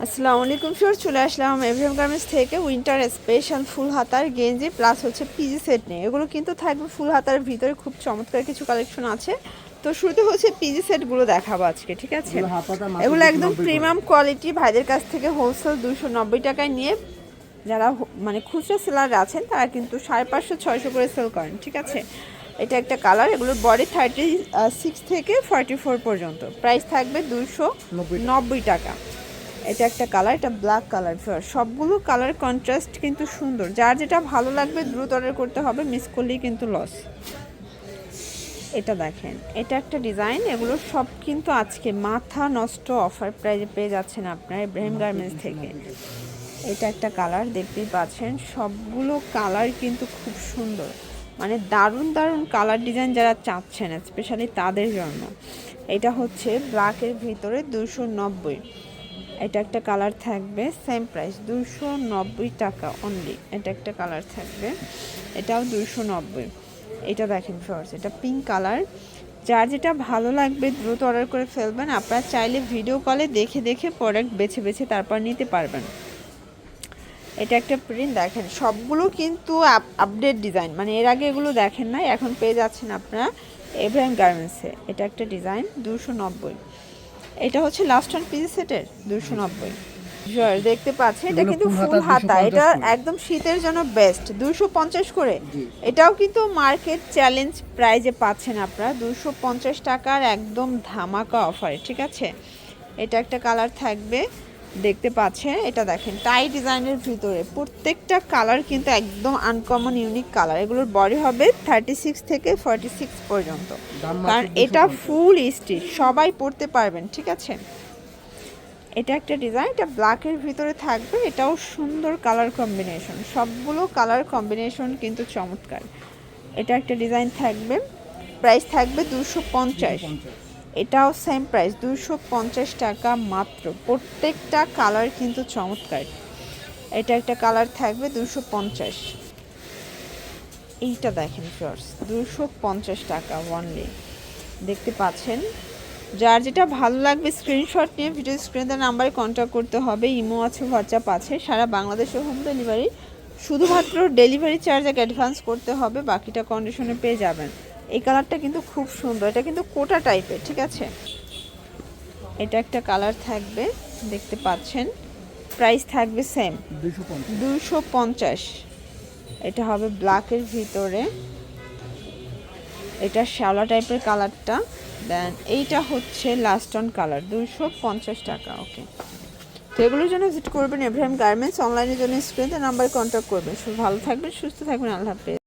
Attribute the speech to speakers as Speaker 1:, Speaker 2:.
Speaker 1: আসসালামু আলাইকুম স্যার চলে আসলাম এভরিএম গার্মেন্টস থেকে উইন্টার স্পেশাল ফুল হাতার গেঞ্জি প্লাস হচ্ছে পিজি সেট নিয়ে। এগুলো কিন্তু থাকবে ফুল হাতার ভিতরে খুব চমৎকার কিছু কালেকশন আছে। তো শুরুতে হচ্ছে পিজি সেটগুলো দেখাবো আজকে ঠিক আছে?
Speaker 2: এগুলো
Speaker 1: একদম প্রিমিয়াম কোয়ালিটি ভাইদের কাছ থেকে হোলসেল দুশো নব্বই টাকায় নিয়ে যারা মানে খুচরো সেলার আছেন তারা কিন্তু সাড়ে পাঁচশো ছয়শো করে সেল করেন ঠিক আছে? এটা একটা কালার এগুলোর বডি থার্টি সিক্স থেকে ফর্টি ফোর পর্যন্ত। প্রাইস থাকবে দুশো
Speaker 2: নব্বই টাকা।
Speaker 1: এটা একটা কালার এটা ব্ল্যাক কালার সবগুলো কালার কন্ট্রাস্ট কিন্তু সুন্দর। যার যেটা ভালো লাগবে দ্রুত অর্ডার করতে হবে মিস করলেই কিন্তু লস এটা দেখেন এটা একটা ডিজাইন এগুলো সব কিন্তু আজকে মাথা নষ্ট অফার প্রাইজে পেয়ে যাচ্ছেন আপনার ইব্রাহিম গার্মেন্টস থেকে। এটা একটা কালার দেখতেই পাচ্ছেন সবগুলো কালার কিন্তু খুব সুন্দর। মানে দারুণ দারুণ কালার ডিজাইন যারা চাচ্ছেন স্পেশালি তাদের জন্য। এটা হচ্ছে ব্ল্যাকের ভিতরে দুশো নব্বই। এটা একটা কালার থাকবে সেম প্রাইস দুশো নব্বই টাকা অনলি এটা একটা কালার থাকবে, এটাও দুশো নব্বই। এটা দেখেন ফ্লোর্স এটা পিঙ্ক কালার যার যেটা ভালো লাগবে দ্রুত অর্ডার করে ফেলবেন, আপনারা চাইলে ভিডিও কলে দেখে দেখে প্রোডাক্ট বেছে বেছে তারপর নিতে পারবেন। এটা একটা প্রিন্ট দেখেন, সবগুলো কিন্তু আপডেট ডিজাইন মানে এর আগে এগুলো দেখেন নাই, এখন পেয়ে যাচ্ছেন আপনারা এভরাইম গার্মেন্টসে এটা একটা ডিজাইন দুশো নব্বই। এটা হচ্ছে লাস্ট ওয়ান পিস সেটের দুশো নব্বই। দেখতে পাচ্ছেন এটা কিন্তু ফুল
Speaker 2: হাতা
Speaker 1: হাতা
Speaker 2: 250
Speaker 1: এটা একদম শীতের জন্য বেস্ট দুশো পঞ্চাশ করে। এটাও কিন্তু মার্কেট চ্যালেঞ্জ প্রাইজে পাচ্ছেন আপনারা দুশো পঞ্চাশ টাকার একদম ধামাকা অফার ঠিক আছে? এটা একটা কালার থাকবে। দেখতে পাচ্ছেন এটা দেখেন টাই ডিজাইনের ভিতরে। প্রত্যেকটা কালার কিন্তু একদম আনকমন ইউনিক কালার এগুলোর বডি হবে থার্টি সিক্স থেকে ফর্টি সিক্স পর্যন্ত কারণ এটা ফুল স্টিচ সবাই পড়তে পারবেন ঠিক আছে? এটা একটা ডিজাইন এটা ব্ল্যাকের ভিতরে থাকবে এটাও সুন্দর কালার কম্বিনেশন সবগুলো কালার কম্বিনেশন কিন্তু চমৎকার। এটা একটা ডিজাইন থাকবে প্রাইস থাকবে দুশো পঞ্চাশ। এটাও সেম প্রাইস দুশো পঞ্চাশ টাকা মাত্র। প্রত্যেকটা কালার কিন্তু চমৎকার। এটা একটা কালার থাকবে দুশো পঞ্চাশ। এইটা দেখেন ফিওর্স দুশো পঞ্চাশ টাকা ওয়ানলি দেখতে পাচ্ছেন? যার যেটা ভালো লাগবে স্ক্রিনশট নিয়ে ভিডিও স্ক্রিনের নাম্বারে কন্ট্যাক্ট করতে হবে ইমো আছে হোয়াটসঅ্যাপ আছে, সারা বাংলাদেশে হোম ডেলিভারি শুধুমাত্র ডেলিভারি চার্জ এক অ্যাডভান্স করতে হবে, বাকিটা কন্ডিশনে পেয়ে যাবেন। এই কালারটা কিন্তু খুব সুন্দর। এটা কিন্তু কোটা টাইপের ঠিক আছে? এটা একটা কালার থাকবে দেখতে পাচ্ছেন। প্রাইস থাকবে সেম
Speaker 2: 250
Speaker 1: দুশো পঞ্চাশ। এটা হবে ব্ল্যাকের ভিতরে। এটা শ্যাওলা টাইপের কালারটা। দেন এইটা হচ্ছে লাস্ট অন কালার দুশো পঞ্চাশ টাকা ওকে তো এগুলোর জন্য ভিজিট করবেন এভরাইম গার্মেন্টস অনলাইনের জন্য স্ক্রিনে নাম্বার কন্ট্যাক্ট করবেন। শুধু ভালো থাকবেন সুস্থ থাকবেন আল্লাহ হাফেজ।